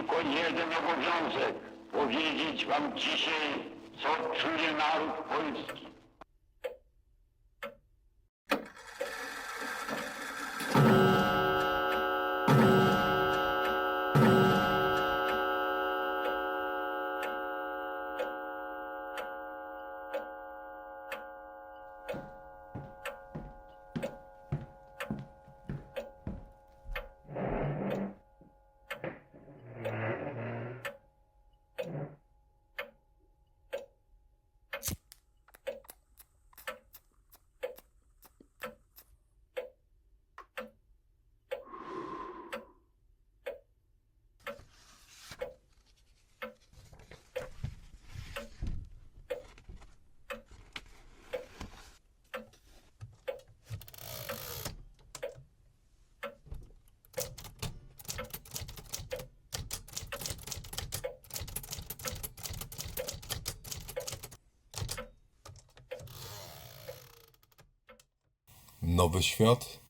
tylko jeden obowiązek. Powiedzieć wam dzisiaj, co czuje naród polski. Nowy Świat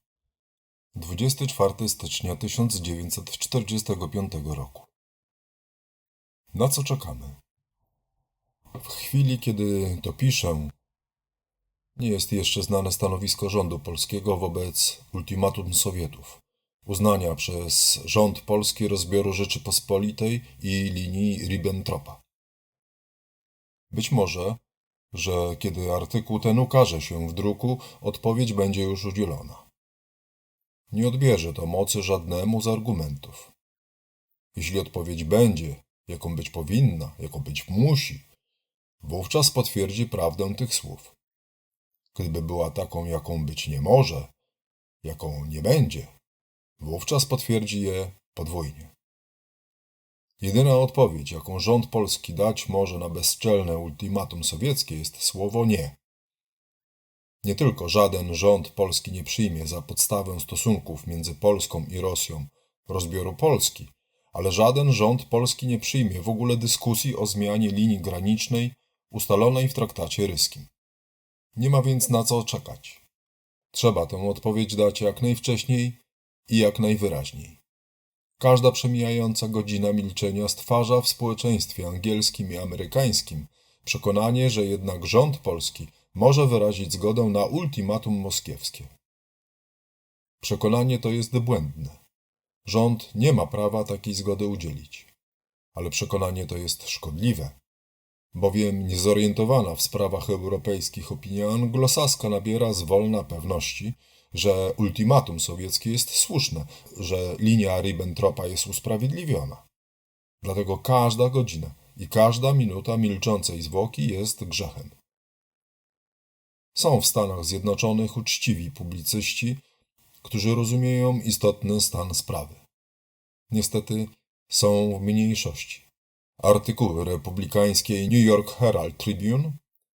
24 stycznia 1945 roku Na co czekamy? W chwili, kiedy to piszę, nie jest jeszcze znane stanowisko rządu polskiego wobec ultimatum Sowietów, uznania przez rząd polski rozbioru Rzeczypospolitej i linii Ribbentropa. Być może że kiedy artykuł ten ukaże się w druku, odpowiedź będzie już udzielona. Nie odbierze to mocy żadnemu z argumentów. Jeśli odpowiedź będzie, jaką być powinna, jaką być musi, wówczas potwierdzi prawdę tych słów. Gdyby była taką, jaką być nie może, jaką nie będzie, wówczas potwierdzi je podwójnie. Jedyna odpowiedź, jaką rząd polski dać może na bezczelne ultimatum sowieckie, jest słowo nie. Nie tylko żaden rząd polski nie przyjmie za podstawę stosunków między Polską i Rosją rozbioru Polski, ale żaden rząd polski nie przyjmie w ogóle dyskusji o zmianie linii granicznej ustalonej w traktacie ryskim. Nie ma więc na co czekać. Trzeba tę odpowiedź dać jak najwcześniej i jak najwyraźniej. Każda przemijająca godzina milczenia stwarza w społeczeństwie angielskim i amerykańskim przekonanie, że jednak rząd polski może wyrazić zgodę na ultimatum moskiewskie. Przekonanie to jest błędne. Rząd nie ma prawa takiej zgody udzielić. Ale przekonanie to jest szkodliwe, bowiem niezorientowana w sprawach europejskich opinia anglosaska nabiera zwolna pewności, że ultimatum sowieckie jest słuszne, że linia Ribbentropa jest usprawiedliwiona. Dlatego każda godzina i każda minuta milczącej zwłoki jest grzechem. Są w Stanach Zjednoczonych uczciwi publicyści, którzy rozumieją istotny stan sprawy. Niestety są w mniejszości. Artykuły republikańskiej New York Herald Tribune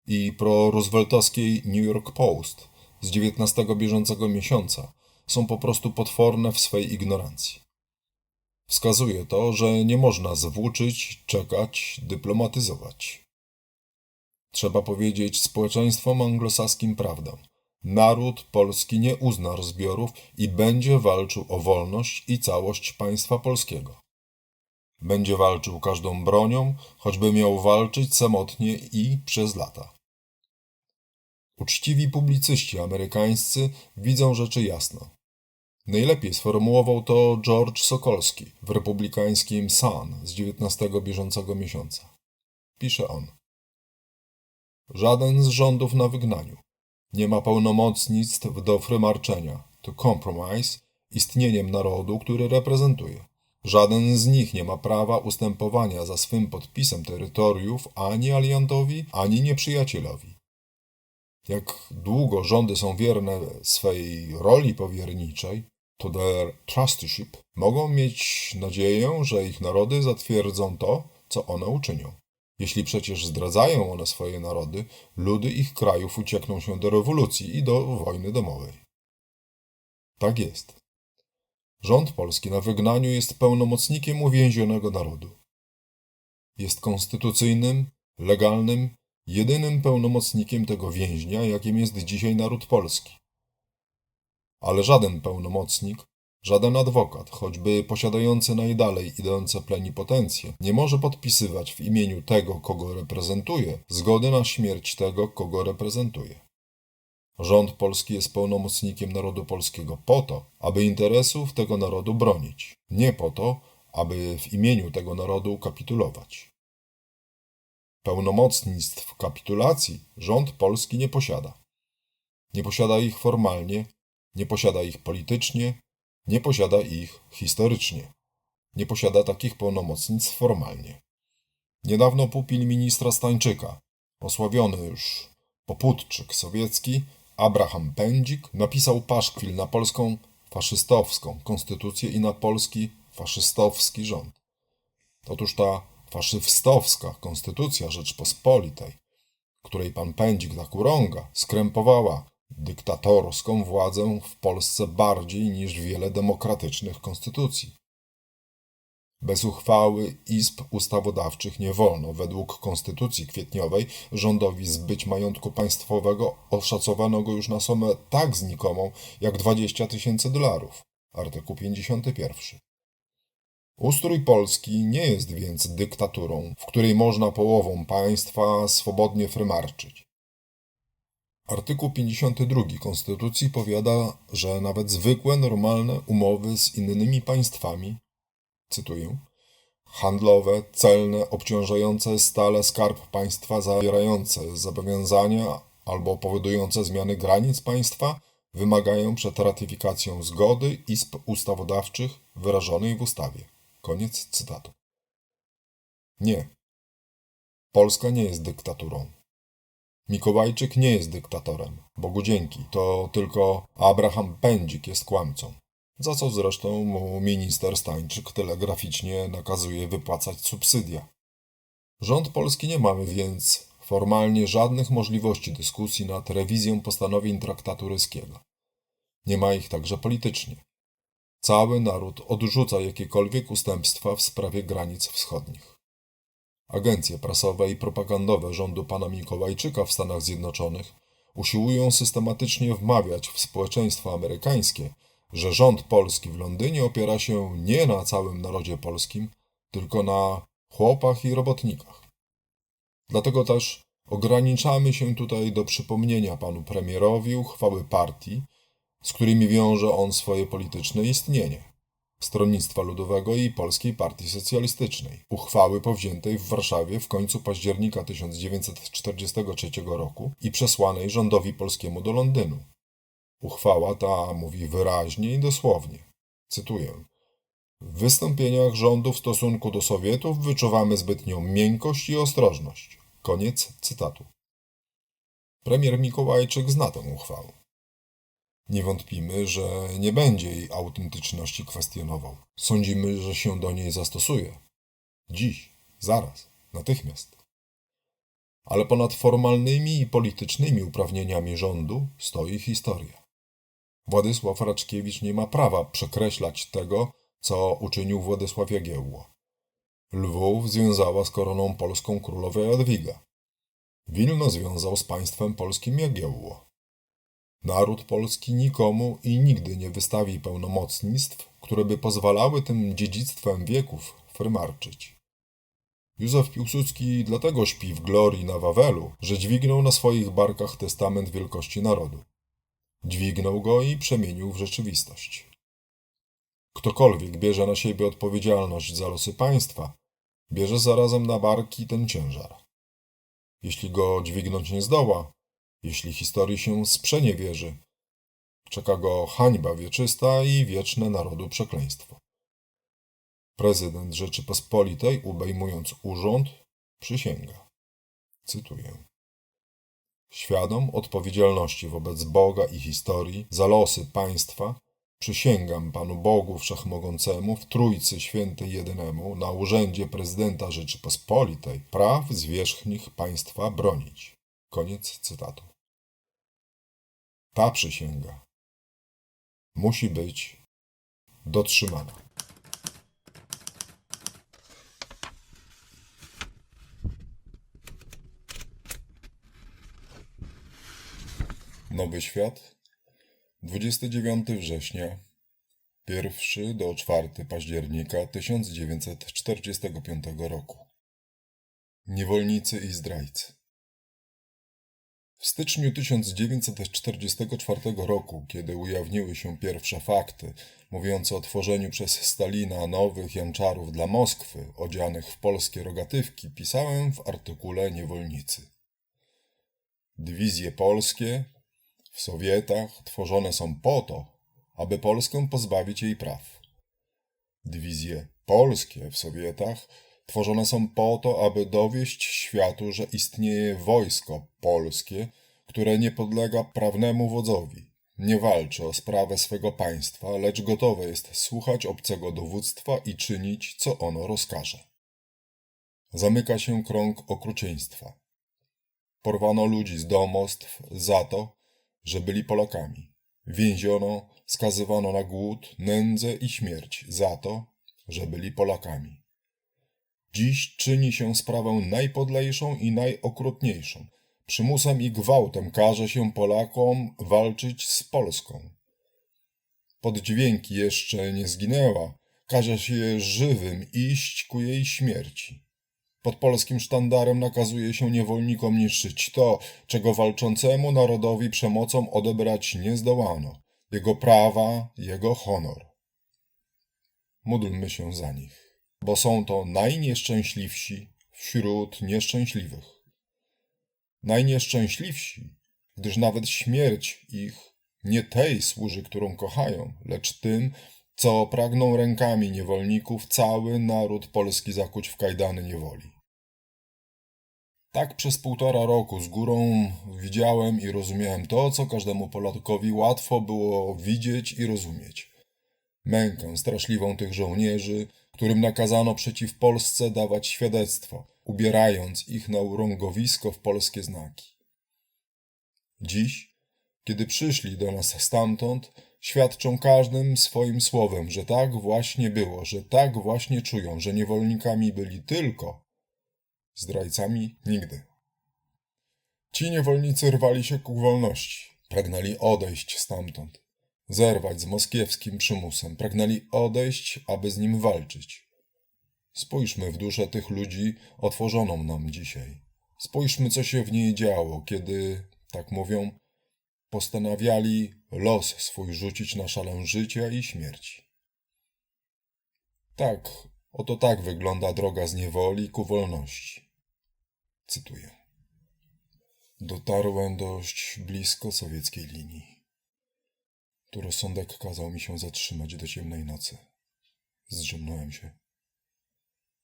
i prorooseveltowskiej New York Post z 19 bieżącego miesiąca są po prostu potworne w swej ignorancji. Wskazuje to, że nie można zwłóczyć, czekać, dyplomatyzować. Trzeba powiedzieć społeczeństwom anglosaskim prawdę. Naród polski nie uzna rozbiorów i będzie walczył o wolność i całość państwa polskiego. Będzie walczył każdą bronią, choćby miał walczyć samotnie i przez lata. Uczciwi publicyści amerykańscy widzą rzeczy jasno. Najlepiej sformułował to George Sokolski w republikańskim Sun z 19 bieżącego miesiąca. Pisze on. Żaden z rządów na wygnaniu nie ma pełnomocnictw do frymarczenia, to compromise, istnieniem narodu, który reprezentuje. Żaden z nich nie ma prawa ustępowania za swym podpisem terytoriów ani aliantowi, ani nieprzyjacielowi. Jak długo rządy są wierne swej roli powierniczej, to their trusteeship, mogą mieć nadzieję, że ich narody zatwierdzą to, co one uczynią. Jeśli przecież zdradzają one swoje narody, ludy ich krajów uciekną się do rewolucji i do wojny domowej. Tak jest. Rząd polski na wygnaniu jest pełnomocnikiem uwięzionego narodu. Jest konstytucyjnym, legalnym, jedynym pełnomocnikiem tego więźnia, jakim jest dzisiaj naród polski. Ale żaden pełnomocnik, Żaden adwokat, choćby posiadający najdalej idące plenipotencje, nie może podpisywać w imieniu tego, kogo reprezentuje, zgody na śmierć tego, kogo reprezentuje. Rząd polski jest pełnomocnikiem narodu polskiego po to, aby interesów tego narodu bronić, nie po to, aby w imieniu tego narodu kapitulować. Pełnomocnictw kapitulacji rząd polski nie posiada. Nie posiada ich formalnie, nie posiada ich politycznie, nie posiada ich historycznie. Nie posiada takich pełnomocnictw formalnie. Niedawno pupil ministra Stańczyka, osławiony już poputczyk sowiecki, Abraham Pędzik, napisał paszkwil na polską faszystowską konstytucję i na polski faszystowski rząd. Otóż ta faszystowska konstytucja Rzeczpospolitej, której pan Pędzik tak urąga, skrępowała dyktatorską władzę w Polsce bardziej niż wiele demokratycznych konstytucji. Bez uchwały izb ustawodawczych nie wolno, według konstytucji kwietniowej, rządowi zbyć majątku państwowego oszacowanego już na sumę tak znikomą jak 20 tysięcy dolarów. Artykuł 51. Ustrój Polski nie jest więc dyktaturą, w której można połową państwa swobodnie frymarczyć. Artykuł 52 Konstytucji powiada, że nawet zwykłe, normalne umowy z innymi państwami, cytuję, handlowe, celne, obciążające stale skarb państwa, zawierające zobowiązania albo powodujące zmiany granic państwa, wymagają przed ratyfikacją zgody izb ustawodawczych wyrażonej w ustawie. Koniec cytatu. Nie. Polska nie jest dyktaturą. Mikołajczyk nie jest dyktatorem. Bogu dzięki. To tylko Abraham Pędzik jest kłamcą. Za co zresztą mu minister Stańczyk telegraficznie nakazuje wypłacać subsydia. Rząd polski nie mamy więc formalnie żadnych możliwości dyskusji nad rewizją postanowień traktatu ryskiego. Nie ma ich także politycznie. Cały naród odrzuca jakiekolwiek ustępstwa w sprawie granic wschodnich. Agencje prasowe i propagandowe rządu pana Mikołajczyka w Stanach Zjednoczonych usiłują systematycznie wmawiać w społeczeństwo amerykańskie, że rząd polski w Londynie opiera się nie na całym narodzie polskim, tylko na chłopach i robotnikach. Dlatego też ograniczamy się tutaj do przypomnienia panu premierowi uchwały partii, z którymi wiąże on swoje polityczne istnienie. Stronnictwa Ludowego i Polskiej Partii Socjalistycznej, uchwały powziętej w Warszawie w końcu października 1943 roku i przesłanej rządowi polskiemu do Londynu. Uchwała ta mówi wyraźnie i dosłownie. Cytuję. W wystąpieniach rządu w stosunku do Sowietów wyczuwamy zbytnią miękkość i ostrożność. Koniec cytatu. Premier Mikołajczyk zna tę uchwałę. Nie wątpimy, że nie będzie jej autentyczności kwestionował. Sądzimy, że się do niej zastosuje. Dziś, zaraz, natychmiast. Ale ponad formalnymi i politycznymi uprawnieniami rządu stoi historia. Władysław Raczkiewicz nie ma prawa przekreślać tego, co uczynił Władysław Jagiełło. Lwów związała z koroną polską królowa Jadwiga. Wilno związał z państwem polskim Jagiełło. Naród polski nikomu i nigdy nie wystawi pełnomocnictw, które by pozwalały tym dziedzictwem wieków frymarczyć. Józef Piłsudski dlatego śpi w glorii na Wawelu, że dźwignął na swoich barkach testament wielkości narodu. Dźwignął go i przemienił w rzeczywistość. Ktokolwiek bierze na siebie odpowiedzialność za losy państwa, bierze zarazem na barki ten ciężar. Jeśli go dźwignąć nie zdoła, jeśli historii się sprzeniewierzy, czeka go hańba wieczysta i wieczne narodu przekleństwo. Prezydent Rzeczypospolitej, obejmując urząd, przysięga. Cytuję. Świadom odpowiedzialności wobec Boga i historii za losy państwa, przysięgam Panu Bogu Wszechmogącemu w Trójcy Świętej Jedynemu na urzędzie prezydenta Rzeczypospolitej praw zwierzchnich państwa bronić. Koniec cytatu. Ta przysięga musi być dotrzymana. Nowy Świat, 29 września 1 do 4 października 1945 roku. Niewolnicy i zdrajcy. W styczniu 1944 roku, kiedy ujawniły się pierwsze fakty mówiące o tworzeniu przez Stalina nowych janczarów dla Moskwy, odzianych w polskie rogatywki, pisałem w artykule Niewolnicy. Dywizje polskie w Sowietach tworzone są po to, aby Polskę pozbawić jej praw. Dywizje polskie w Sowietach tworzone są po to, aby dowieść światu, że istnieje wojsko polskie, które nie podlega prawnemu wodzowi, nie walczy o sprawę swego państwa, lecz gotowe jest słuchać obcego dowództwa i czynić, co ono rozkaże. Zamyka się krąg okrucieństwa. Porwano ludzi z domostw za to, że byli Polakami. Więziono, skazywano na głód, nędzę i śmierć za to, że byli Polakami. Dziś czyni się sprawę najpodlejszą i najokrutniejszą. Przymusem i gwałtem każe się Polakom walczyć z Polską. Pod dźwięki jeszcze nie zginęła, każe się żywym iść ku jej śmierci. Pod polskim sztandarem nakazuje się niewolnikom niszczyć to, czego walczącemu narodowi przemocą odebrać nie zdołano jego prawa, jego honor. Módlmy się za nich, bo są to najnieszczęśliwsi wśród nieszczęśliwych. Najnieszczęśliwsi, gdyż nawet śmierć ich nie tej służy, którą kochają, lecz tym, co pragną rękami niewolników cały naród polski zakuć w kajdany niewoli. Tak przez półtora roku z górą widziałem i rozumiałem to, co każdemu Polakowi łatwo było widzieć i rozumieć. Mękę straszliwą tych żołnierzy, którym nakazano przeciw Polsce dawać świadectwo, ubierając ich na urągowisko w polskie znaki. Dziś, kiedy przyszli do nas stamtąd, świadczą każdym swoim słowem, że tak właśnie było, że tak właśnie czują, że niewolnikami byli tylko zdrajcami nigdy. Ci niewolnicy rwali się ku wolności, pragnęli odejść stamtąd, zerwać z moskiewskim przymusem, pragnęli odejść, aby z nim walczyć. Spójrzmy w duszę tych ludzi otworzoną nam dzisiaj. Spójrzmy, co się w niej działo, kiedy, tak mówią, postanawiali los swój rzucić na szalę życia i śmierci. Tak, oto tak wygląda droga z niewoli ku wolności. Cytuję. Dotarłem dość blisko sowieckiej linii. Tu rozsądek kazał mi się zatrzymać do ciemnej nocy. Zdrzemnąłem się.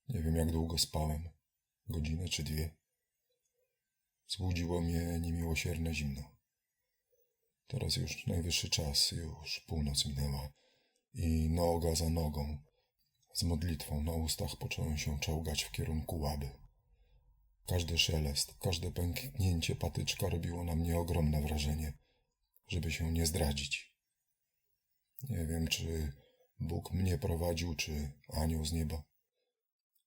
Nie wiem, jak długo spałem. Godzinę czy dwie. Zbudziło mnie niemiłosierne zimno. Teraz już najwyższy czas, już północ minęła i noga za nogą, z modlitwą na ustach począłem się czołgać w kierunku łaby. Każdy szelest, każde pęknięcie patyczka robiło na mnie ogromne wrażenie, żeby się nie zdradzić. Nie wiem, czy Bóg mnie prowadził, czy anioł z nieba.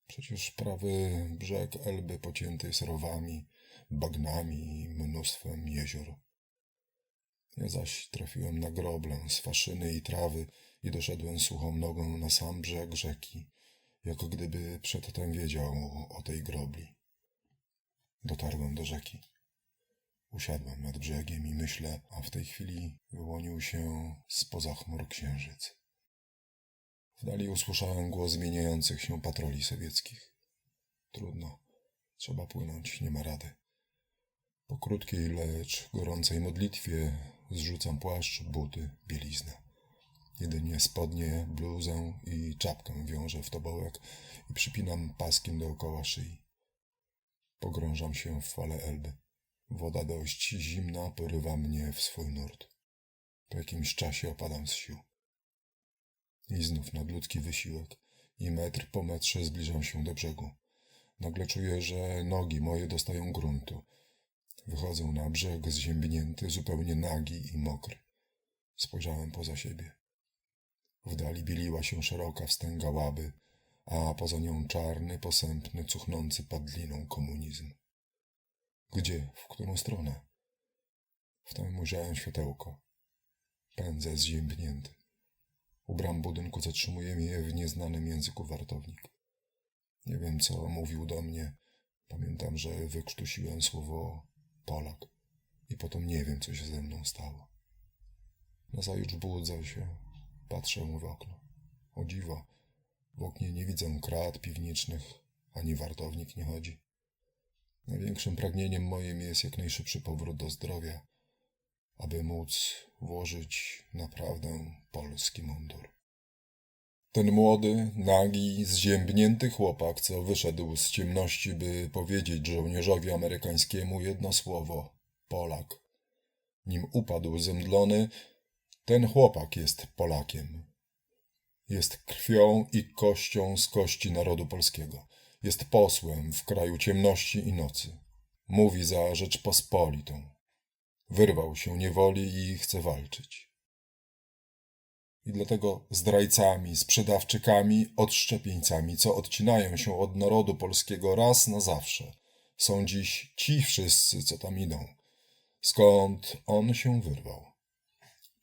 Przecież prawy brzeg Elby pocięty jest rowami, bagnami i mnóstwem jezior. Ja zaś trafiłem na groblę z faszyny i trawy i doszedłem suchą nogą na sam brzeg rzeki, jako gdyby przedtem wiedział o tej grobli. Dotarłem do rzeki. Usiadłem nad brzegiem i myślę, a w tej chwili wyłonił się spoza chmur księżyc. W dali usłyszałem głos zmieniających się patroli sowieckich. Trudno, trzeba płynąć, nie ma rady. Po krótkiej, lecz gorącej modlitwie zrzucam płaszcz, buty, bieliznę. Jedynie spodnie, bluzę i czapkę wiążę w tobołek i przypinam paskiem dookoła szyi. Pogrążam się w fale Elby. Woda dość zimna porywa mnie w swój nurt. Po jakimś czasie opadam z sił. I znów nadludzki wysiłek i metr po metrze zbliżam się do brzegu. Nagle czuję, że nogi moje dostają gruntu. Wychodzę na brzeg zziębnięty, zupełnie nagi i mokry. Spojrzałem poza siebie. W dali bieliła się szeroka wstęga łaby, a poza nią czarny, posępny, cuchnący padliną komunizm. Gdzie? W którą stronę? Wtem ujrzałem światełko. Pędzę zziębnięty. U bram budynku zatrzymuje mnie w nieznanym języku wartownik. Nie wiem, co mówił do mnie. Pamiętam, że wykrztusiłem słowo Polak i potem nie wiem, co się ze mną stało. Nazajutrz budzę się, patrzę mu w okno. O dziwo, w oknie nie widzę krat piwniczych, ani wartownik nie chodzi. Największym pragnieniem moim jest jak najszybszy powrót do zdrowia, aby móc włożyć naprawdę polski mundur. Ten młody, nagi, zziębnięty chłopak, co wyszedł z ciemności, by powiedzieć żołnierzowi amerykańskiemu jedno słowo Polak. Nim upadł zemdlony, ten chłopak jest Polakiem. Jest krwią i kością z kości narodu polskiego. Jest posłem w kraju ciemności i nocy. Mówi za Rzeczpospolitą. Wyrwał się niewoli i chce walczyć. I dlatego zdrajcami, sprzedawczykami, odszczepieńcami, co odcinają się od narodu polskiego raz na zawsze, są dziś ci wszyscy, co tam idą. Skąd on się wyrwał?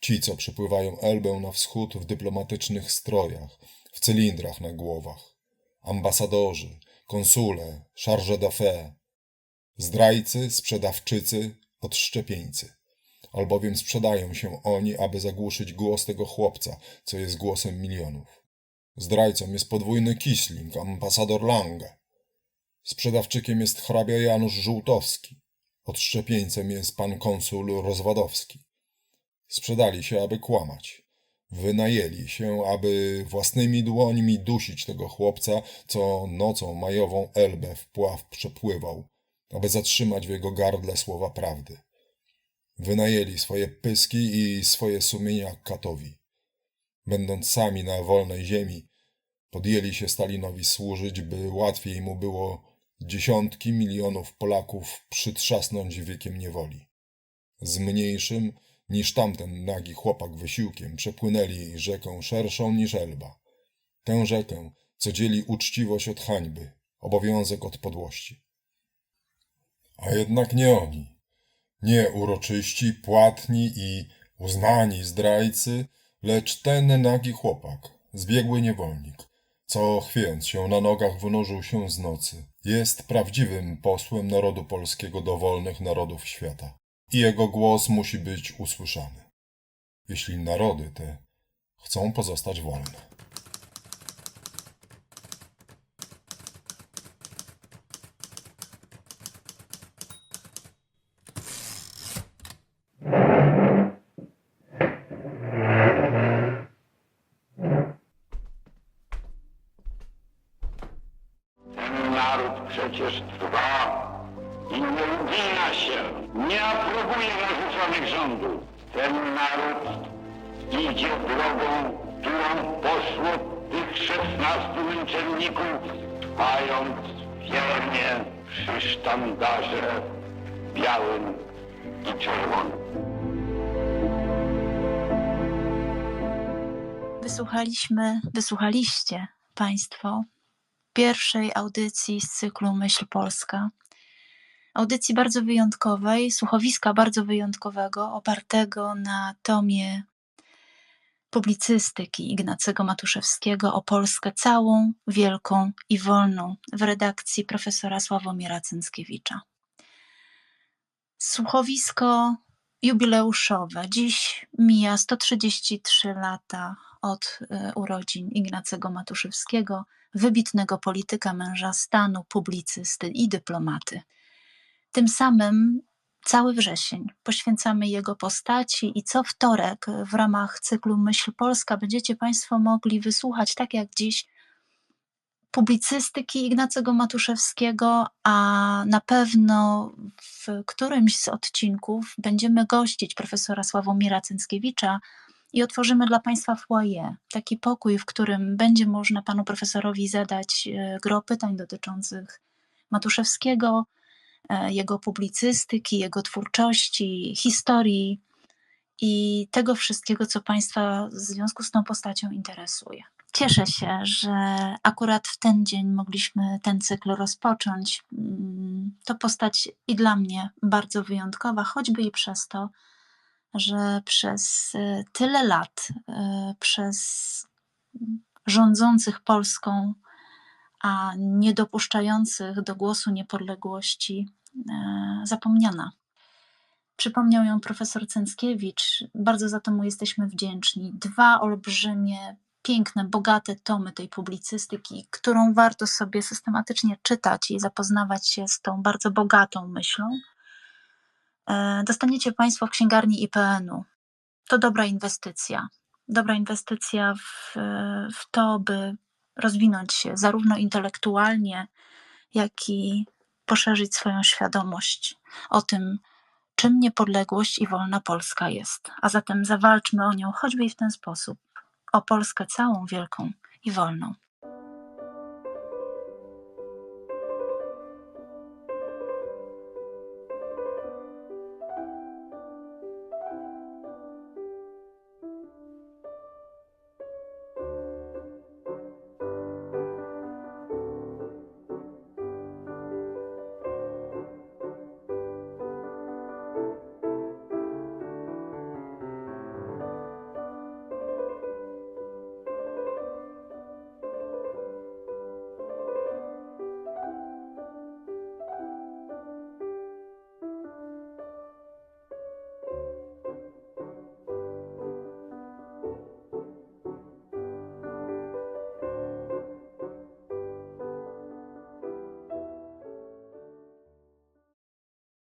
Ci, co przepływają Elbę na wschód w dyplomatycznych strojach, w cylindrach na głowach. Ambasadorzy, konsule, charge d'affaires. Zdrajcy, sprzedawczycy, odszczepieńcy. Albowiem sprzedają się oni, aby zagłuszyć głos tego chłopca, co jest głosem milionów. Zdrajcą jest podwójny Kisling, ambasador Lange. Sprzedawczykiem jest hrabia Janusz Żółtowski. Odszczepieńcem jest pan konsul Rozwadowski. Sprzedali się, aby kłamać. Wynajęli się, aby własnymi dłońmi dusić tego chłopca, co nocą majową Elbę w pław przepływał, aby zatrzymać w jego gardle słowa prawdy. Wynajęli swoje pyski i swoje sumienia katowi. Będąc sami na wolnej ziemi, podjęli się Stalinowi służyć, by łatwiej mu było dziesiątki milionów Polaków przytrzasnąć wiekiem niewoli. Z mniejszym niż tamten nagi chłopak wysiłkiem przepłynęli rzekę szerszą niż Elba. Tę rzekę, co dzieli uczciwość od hańby, obowiązek od podłości. A jednak nie oni. Nie uroczyści, płatni i uznani zdrajcy, lecz ten nagi chłopak, zbiegły niewolnik, co chwiejąc się na nogach wynurzył się z nocy, jest prawdziwym posłem narodu polskiego do wolnych narodów świata. I jego głos musi być usłyszany. Jeśli narody te chcą pozostać wolne. Się, nie aprobuje narzuconych rządów. Ten naród idzie drogą, którą poszło tych szesnastu męczenników, trwając wiernie przy sztandarze białym i czerwonym. Wysłuchaliśmy, wysłuchaliście Państwo pierwszej audycji z cyklu Myśl Polska. Audycji bardzo wyjątkowej, słuchowiska bardzo wyjątkowego, opartego na tomie publicystyki Ignacego Matuszewskiego o Polskę całą, wielką i wolną w redakcji profesora Sławomira Cęckiewicza. Słuchowisko jubileuszowe. Dziś mija 133 lata od e, urodzin Ignacego Matuszewskiego, wybitnego polityka, męża stanu, publicysty i dyplomaty. Tym samym cały wrzesień poświęcamy jego postaci i co wtorek w ramach cyklu Myśl Polska będziecie Państwo mogli wysłuchać, tak jak dziś, publicystyki Ignacego Matuszewskiego, a na pewno w którymś z odcinków będziemy gościć profesora Sławomira Cęckiewicza i otworzymy dla Państwa foyer, taki pokój, w którym będzie można panu profesorowi zadać e, gro pytań dotyczących Matuszewskiego, jego publicystyki, jego twórczości, historii i tego wszystkiego, co Państwa w związku z tą postacią interesuje. Cieszę się, że akurat w ten dzień mogliśmy ten cykl rozpocząć. Mm, To postać i dla mnie bardzo wyjątkowa, choćby i przez to, że przez y, tyle lat, y, przez rządzących Polską, a nie dopuszczających do głosu niepodległości, e, zapomniana. Przypomniał ją profesor Cęckiewicz, bardzo za to mu jesteśmy wdzięczni. Dwa olbrzymie, piękne, bogate tomy tej publicystyki, którą warto sobie systematycznie czytać i zapoznawać się z tą bardzo bogatą myślą. E, Dostaniecie Państwo w księgarni IPN-u. To dobra inwestycja. Dobra inwestycja w, w to, by rozwinąć się zarówno intelektualnie, jak i poszerzyć swoją świadomość o tym, czym niepodległość i wolna Polska jest. A zatem zawalczmy o nią choćby i w ten sposób o Polskę całą wielką i wolną.